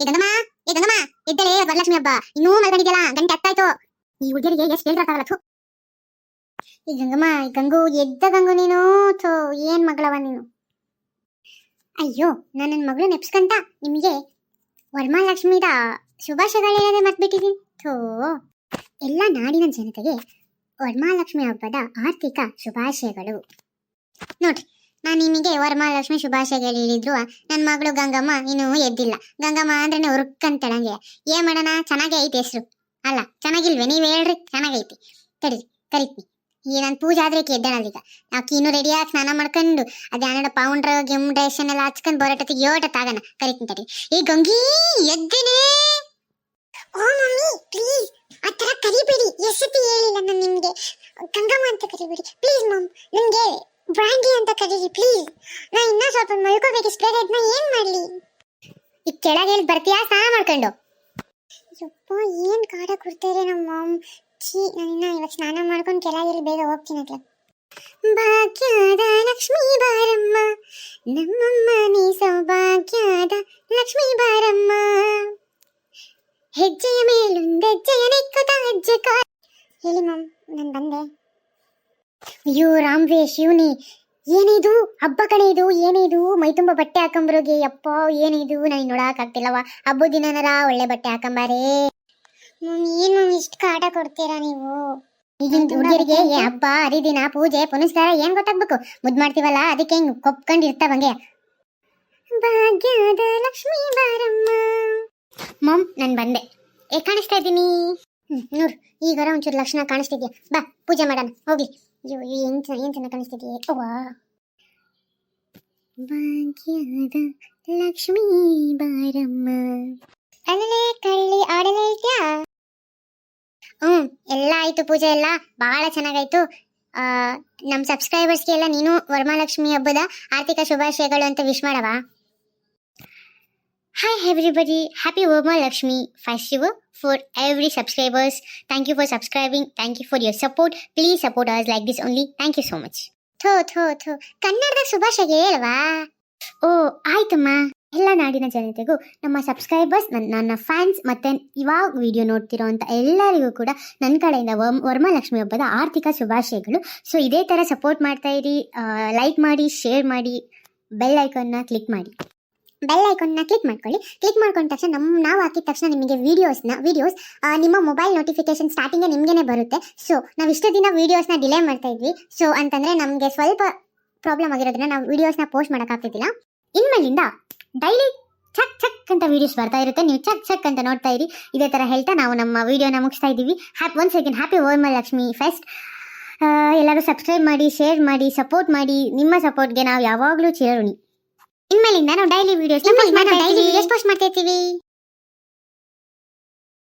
ಏ ಗಂಗಮ್ಮ ಏ ಗಂಗಮ್ಮ, ಎದ್ದಳೆ ವರಲಕ್ಷ್ಮಿ ಹಬ್ಬ. ಇನ್ನೂ ಮಲ್ಕೊಂಡಿದ್ಯಲ್ಲ, ಗಂಟೆ ಹತ್ತಾಯ್ತು. ಈ ಹುಡುಗರಿಗೆ ಎಷ್ಟು ಹೇಳ್ರಕ್ಕಾಗಲ್ಲ ಈ ಗಂಗಮ್ಮ, ಈ ಗಂಗು ಎದ್ದ ಗಂಗು ನೀನು, ಥೋ, ಏನ್ ಮಗಳವ ನೀನು? ಅಯ್ಯೋ ನಾನು ನನ್ನ ಮಗಳು ನೆಪ್ಸ್ಕಂತ ನಿಮಗೆ ವರಮಹಾಲಕ್ಷ್ಮಿದ ಶುಭಾಶಯಗಳು ಮತ್ ಮರ್ತ್ಬಿಟ್ಟಿದ್ದೀನಿ ಥೋ. ಎಲ್ಲ ನಾಡಿನ ಜನತೆಗೆ ವರಮಹಾಲಕ್ಷ್ಮಿ ಹಬ್ಬದ ಆರ್ಥಿಕ ಶುಭಾಶಯಗಳು. ನೋಡ್ರಿ ನಾನು ನಿಮಗೆ ವರಮಹಾಲಕ್ಷ್ಮಿ ಶುಭಾಶಯಗಳು ಹೇಳಿದ್ರು. ನನ್ನ ಮಗಳು ಗಂಗಮ್ಮ ಇನ್ನೂ ಎದ್ದಿಲ್ಲ. ಗಂಗಮ್ಮ ಅಂದ್ರೆ ಉರುಕ್ಕಂತಳಂಗೆ ಏ ಮಾಡೋಣ? ಚೆನ್ನಾಗೇ ಐತಿ ಹೆಸರು. ಅಲ್ಲ, ಚೆನ್ನಾಗಿಲ್ವೇ? ನೀವ್ ಹೇಳ್ರಿ, ಚೆನ್ನಾಗೈತಿ. ತಡಿ ಕರಿತೀನಿ. ಈ ನಾನು ಪೂಜೆ ಆದ್ರೆ ಈಗ? ಆಕಿ ರೆಡಿ ರೆಡಿಯಾಗಿ ಸ್ನಾನ ಮಾಡ್ಕೊಂಡು ಅದೇನಡ ಪೌಂಡ್ರ್ ಡೈಷನ್ ಎಲ್ಲ ಹಚ್ಕೊಂಡು ಬರೋಟತ್ತಿಗೆ ಯೋಟ ತಾಗನ ಕರಿತೀನಿ ತಡಿ ಈ ಗಂಗಿ, ಎದ್ದಿನಿ? ಓ ಮಮ್ಮಿ ಪ್ಲೀಸ್ ಆ ಥರ ಕರಿಬೇಡಿ. ಎಸತಿ ಹೇಳಿಲ್ಲ ನಾನು ನಿಮಗೆ. ಗಂಗಮ್ಮ ಅಂತ ಕರಿಬೇಡಿ. ಪ್ಲೀಸ್ ಮಮ್ ನನಗೆ ಬ್ರ್ಯಾಂಡಿ ಅಂತ ಕರೀರಿ ಪ್ಲೀಸ್ ನಾ ಇನ್ನೂ ಸ್ವಲ್ಪ ಮಲ್ಕೋಬೇಕು ಬೇರೆ ಅದನ್ನ ಏನು ಮಾಡಲಿ? ಈ ಕೆಳಗೆ ಹೇಳಿ ಬರ್ತೀಯಾ, ಸ್ನಾನ ಮಾಡ್ಕೊಂಡು? ಯಪ್ಪ, ಏನು ಕಾಡ ಕೊಡ್ತಾರೆ ನಮ್ಮ ಮಾಮ್. ಛೀ, ನಾನು ಇವತ್ತು ಸ್ನಾನ ಮಾಡ್ಕೊಂಡು ಕೆಳಗೆ ಬೇಗ ಹೋಗ್ತೀನಿ ಅಟ್ಲ ಭಾಗ್ಯದ ಲಕ್ಷ್ಮೀ ಬಾರಮ್ಮ, ನಮ್ಮಮ್ಮ ನೀ ಸೌಭಾಗ್ಯದ ಲಕ್ಷ್ಮೀ ಬಾರಮ್ಮ. ಹೆಜ್ಜೆಯ ಮೇಲೊಂದೆಜ್ಜೆಯ ನೆಕ್ಕುತ್ತ ಹೆಜ್ಜೆ ಕಾ ಹೇಳಿ ನಾನು ಬಂದೆ. ಅಯ್ಯೋ ರಾಮ್ವೇ ಶಿವನಿ ಏನಿದು? ಹಬ್ಬ ಕಣೆ ಇದು ಏನಿದು? ಮೈ ತುಂಬ ಬಟ್ಟೆ ಹಾಕೊಂಬರೋಗೆ ಯಪ್ಪ ಏನಿದು? ನನಗೆ ನೋಡಕ್ ಆಗ್ತಿಲ್ಲವ ಹಬ್ಬದ ದಿನನರ ಒಳ್ಳೆ ಬಟ್ಟೆ ಹಾಕೊಂಬಾರೆ. ಏನು ಇಷ್ಟು ಕಾಟ ಕೊಡ್ತೀರಾ ನೀವು? ಈಗಿನ ಹುಡುಗರಿಗೆ ಏ ಹಬ್ಬ ಹರಿದಿನ ಪೂಜೆ ಪುನಸ್ಕಾರ ಏನ್ ಗೊತ್ತಾಗ್ಬೇಕು? ಮುದ್ ಮಾಡ್ತೀವಲ್ಲ ಅದಕ್ಕೆ ಹೆಂಗ್ ಕೊಪ್ಕೊಂಡಿರ್ತಾವ ಹಂಗೆ ಭಾಗ್ಯದ ಲಕ್ಷ್ಮೀ ಬಾರಮ್ಮ. ಮಮ್ ನಾನು ಬಂದೆ. ಏ ಕಾಣಿಸ್ತಾ ಇದ್ದೀನಿ. ನೋಡು ಈಗಾರ ಒಂಚೂರು ಲಕ್ಷಣ ಕಾಣಿಸ್ತಿದ್ಯಾ? ಬಾ ಪೂಜೆ ಮಾಡೋಣ ಹೋಗಿ ಅಯ್ಯೋ ಏನು ಚೆನ್ನ ಏನ್ ಚೆನ್ನಾಗಿ ಕಾಣಿಸ್ತಿದ್ಯೆ ಅವ್ವಾ. ಭಾಗ್ಯದ ಲಕ್ಷ್ಮೀ ಬಾರಮ್ಮ. ಅಲ್ಲೇ ಕಳ್ಳಿ ಆಡಲೇ ಐತ್ಯಾ ಹ್ಮ್ ಎಲ್ಲ ಆಯ್ತು ಪೂಜೆ ಎಲ್ಲ. ಬಹಳ ಚೆನ್ನಾಗಾಯ್ತು. ನಮ್ಮ ಸಬ್ಸ್ಕ್ರೈಬರ್ಸ್ಗೆ ಎಲ್ಲ ನೀನು ವರಮಹಾಲಕ್ಷ್ಮಿ ಹಬ್ಬದ ಆರ್ಥಿಕ ಶುಭಾಶಯಗಳು ಅಂತ ವಿಶ್ ಮಾಡವಾ hi everybody happy Varamahalakshmi festival for every subscribers thank you for subscribing thank you for your support please support us like this only thank you so much ಥೋ ಥೋ ಥೋ. ಕನ್ನಡದ ಶುಭಾಶಯ ಹೇಳವಾ? ಓ ಆಯ್ತಮ್ಮ ಎಲ್ಲ ನಾಡಿನ ಜನತೆಗೂ ನಮ್ಮ ಸಬ್ಸ್ಕ್ರೈಬರ್ಸ್ ನನ್ನ ನನ್ನ ಫ್ಯಾನ್ಸ್ ಮತ್ತೆ ಇವಾಗ ವಿಡಿಯೋ ನೋಡ್ತಿರೋ ಅಂತ ಎಲ್ಲರಿಗೂ ಕೂಡ ನನ್ನ ಕಡೆಯಿಂದ ವರ್ಮ ವರ್ಮಾಲಕ್ಷ್ಮಿ ಹಬ್ಬದ ಆರ್ಥಿಕ ಶುಭಾಶಯಗಳು. ಸೊ ಇದೇ ಥರ ಸಪೋರ್ಟ್ ಮಾಡ್ತಾ ಇರಿ. ಲೈಕ್ ಮಾಡಿ ಶೇರ್ ಮಾಡಿ ಬೆಲ್ ಐಕಾನ್ನ ಕ್ಲಿಕ್ ಮಾಡಿ. ಬೆಲ್ ಐಕಾನ್ನ ಕ್ಲಿಕ್ ಮಾಡ್ಕೊಳ್ಳಿ. ಕ್ಲಿಕ್ ಮಾಡ್ಕೊಂಡ ತಕ್ಷಣ ನಮ್ಮ ನಾವು ಹಾಕಿದ ತಕ್ಷಣ ನಿಮಗೆ ವೀಡಿಯೋಸ್ನ ವೀಡಿಯೋಸ್ ನಿಮ್ಮ ಮೊಬೈಲ್ ನೋಟಿಫಿಕೇಶನ್ ಸ್ಟಾರ್ಟಿಂಗೇ ನಿಮಗೇನೆ ಬರುತ್ತೆ. ಸೊ ನಾವು ಇಷ್ಟು ದಿನ ವೀಡಿಯೋಸ್ನ ಡಿಲೇ ಮಾಡ್ತಾ ಇದ್ವಿ. ಸೊ ಅಂತಂದರೆ ನಮಗೆ ಸ್ವಲ್ಪ ಪ್ರಾಬ್ಲಮ್ ಆಗಿರೋದ್ರಿಂದ ನಾವು ವೀಡಿಯೋಸ್ನ ಪೋಸ್ಟ್ ಮಾಡೋಕ್ಕಾಗ್ತಿದ್ದಿಲ್ಲ ಇನ್ಮೇಲಿಂದ ಡೈಲಿ ಚಕ್ ಚಕ್ ಅಂತ ವೀಡಿಯೋಸ್ ಬರ್ತಾ ಇರುತ್ತೆ. ನೀವು ಚಕ್ ಚಕ್ ಅಂತ ನೋಡ್ತಾ ಇರಿ. ಇದೇ ಥರ ಹೇಳ್ತಾ ನಾವು ನಮ್ಮ ವೀಡಿಯೋನ ಮುಗಿಸ್ತಾ ಇದ್ದೀವಿ. App one second happy Lakshmi fest ಎಲ್ಲರೂ ಸಬ್ಸ್ಕ್ರೈಬ್ ಮಾಡಿ ಶೇರ್ ಮಾಡಿ ಸಪೋರ್ಟ್ ಮಾಡಿ. ನಿಮ್ಮ ಸಪೋರ್ಟ್ಗೆ ನಾವು ಯಾವಾಗಲೂ ಚಿರಋಣಿ. ಇನ್ಮೇಲಿಂದ ನಾವು daily videos daily videos post ಮಾಡ್ತಾ ಇರ್ತೀವಿ.